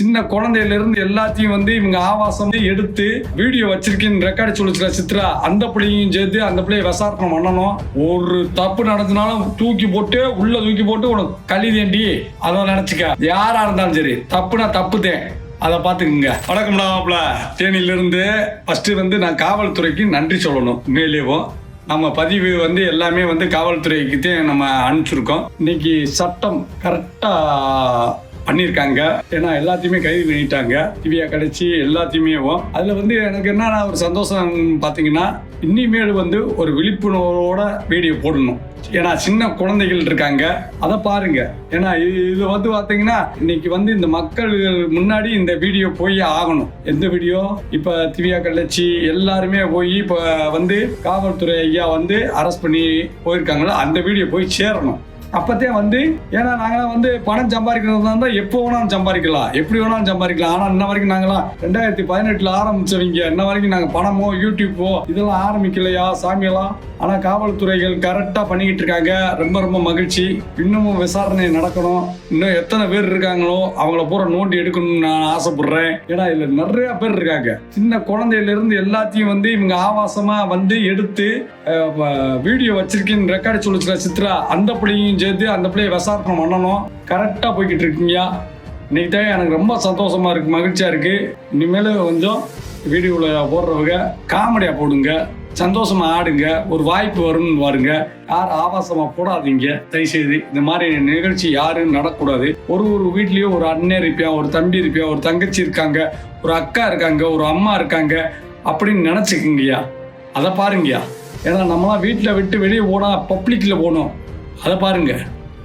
சின்ன குழந்தையில இருந்து எல்லாத்தையும் வந்து இவங்க ஆவாசம் எடுத்து வீடியோ வச்சிருக்கேன்னு ரெக்கார்டு சொல்லிச்சுல சித்ரா. அந்த பிள்ளையும் சேர்த்து அந்த பிள்ளைய விசாரணை பண்ணணும். ஒரு தப்பு நடந்தனாலும் தூக்கி போட்டு உள்ள தூக்கி போட்டு உனக்கு கழிதேண்டி. அதை நினைச்சுக்க. யாரா இருந்தாலும் சரி தப்புனா தப்புதேன் அதை பார்த்துக்குங்க. வணக்கம் மாப்பிள. தேனியிலிருந்து ஃபர்ஸ்ட் வந்து நான் காவல்துறைக்கு நன்றி சொல்லணும். மேலேவும் நம்ம பதிவு வந்து எல்லாமே வந்து காவல்துறைக்கு தான் நம்ம அனுப்பிச்சிருக்கோம். இன்னைக்கு சட்டம் கரெக்டாக பண்ணியிருக்காங்க ஏன்னா எல்லாத்தையுமே கைது பண்ணிட்டாங்க. திவ்யா கிடைச்சி எல்லாத்தையுமே அதில் வந்து எனக்கு என்ன ஒரு சந்தோஷம் பார்த்தீங்கன்னா இனிமேல் வந்து ஒரு விழிப்புணர்வோட வீடியோ போடணும். ஏன்னா சின்ன குழந்தைகள் இருக்காங்க. அதை பாருங்க. ஏன்னா இது இது வந்து பார்த்தீங்கன்னா இன்னைக்கு வந்து இந்த மக்கள் முன்னாடி இந்த வீடியோ போய் ஆகணும். எந்த வீடியோ? இப்போ திவ்யா கள்ளச்சி எல்லாருமே போய் இப்போ வந்து காவல்துறை ஐயா வந்து அரெஸ்ட் பண்ணி போயிருக்காங்களோ? அந்த வீடியோ போய் சேரணும். அப்பத்தே வந்து ஏன்னா நாங்களாம் வந்து பணம் சம்பாதிக்கிறதா இருந்தால் எப்போ வேணாலும் சம்பாதிக்கலாம். எப்படி வேணாலும் சம்பாதிக்கலாம். ஆனால் இன்ன வரைக்கும் நாங்களாம் ரெண்டாயிரத்தி பதினெட்டில் ஆரம்பிச்சவங்க. இன்ன வரைக்கும் நாங்கள் பணமோ யூடியூப்போ இதெல்லாம் ஆரம்பிக்கலையா? சாமியெல்லாம் ஆனால் காவல்துறைகள் கரெக்டாக பண்ணிக்கிட்டு இருக்காங்க. ரொம்ப ரொம்ப மகிழ்ச்சி. இன்னமும் விசாரணை நடக்கணும். இன்னும் எத்தனை பேர் இருக்காங்களோ அவங்கள பூரா நோண்டி எடுக்கணும்னு நான் ஆசைப்படுறேன். ஏன்னா இதில் நிறைய பேர் இருக்காங்க. சின்ன குழந்தையில இருந்து எல்லாத்தையும் வந்து இவங்க ஆபாசமாக வந்து எடுத்து வீடியோ வச்சிருக்கேன்னு ரெக்கார்டு சொல்லிச்சுல சித்ரா. அந்த பிள்ளையும் சேர்த்து அந்த பிள்ளைய விசாரணை பண்ணணும். கரெக்டாக போய்கிட்டு இருக்கீங்க. இன்னைக்கு தான் எனக்கு ரொம்ப சந்தோஷமா இருக்கு மகிழ்ச்சியா இருக்கு. இனிமேல் கொஞ்சம் வீடியோவில் போடுறவங்க காமெடியாக போடுங்க. சந்தோஷமா ஆடுங்க. ஒரு வாய்ப்பு வரும்னு பாருங்க யார் ஆபாசமா போடாதீங்க. தயவுசெய்து இந்த மாதிரி நிகழ்ச்சி யாரும் நடக்கூடாது ஒரு ஒரு வீட்லயும் ஒரு அண்ணன் இருப்பியா ஒரு தம்பி இருப்பியா ஒரு தங்கச்சி இருக்காங்க ஒரு அக்கா இருக்காங்க ஒரு அம்மா இருக்காங்க அப்படின்னு நினச்சிக்கிங்கய்யா. அதை பாருங்கய்யா. ஏன்னா நம்மளாம் வீட்டில் விட்டு வெளியே போனால் பப்ளிக்கில் போகணும் அதை பாருங்க.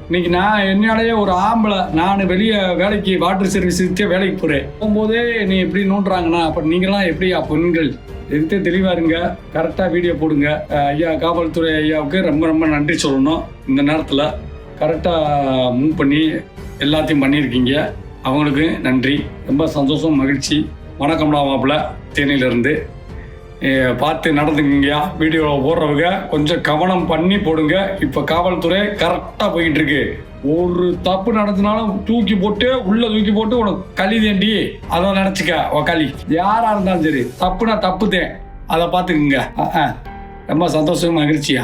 இன்னைக்கு நான் என்னாலேயே ஒரு ஆம்பளை நான் வெளியே வேலைக்கு வாட்டர் சர்வீஸுக்கே வேலைக்கு போகிறேன் போகும்போதே நீ எப்படி நோண்டுறாங்கன்னா அப்போ நீங்களாம் எப்படியா பெண்கள்? எதுக்கே தெளிவா இருங்க. கரெக்டாக வீடியோ போடுங்க. ஐயா காவல்துறை ஐயாவுக்கு ரொம்ப ரொம்ப நன்றி சொல்லணும். இந்த நேரத்தில் கரெக்டாக மூவ் பண்ணி எல்லாத்தையும் பண்ணியிருக்கீங்க. அவங்களுக்கு நன்றி. ரொம்ப சந்தோஷம் மகிழ்ச்சி. வணக்கம்டா மாப்பிள்ள. தேனியிலிருந்து. பார்த்து நடந்துக்குங்கய்யா. வீடியோவில் போடுறவங்க கொஞ்சம் கவனம் பண்ணி போடுங்க. இப்போ காவல்துறை கரெக்டாக போயிட்டு இருக்கு ஒரு தப்பு நடத்தினாலும் தூக்கி போட்டு உள்ள தூக்கி போட்டு உனக்கு களி தேண்டி அதை நினச்சிக்க ஓ களி. யாரா இருந்தாலும் சரி தப்புனா தப்புதேன் அதை பார்த்துக்குங்க. ரொம்ப சந்தோஷம் மகிழ்ச்சியா?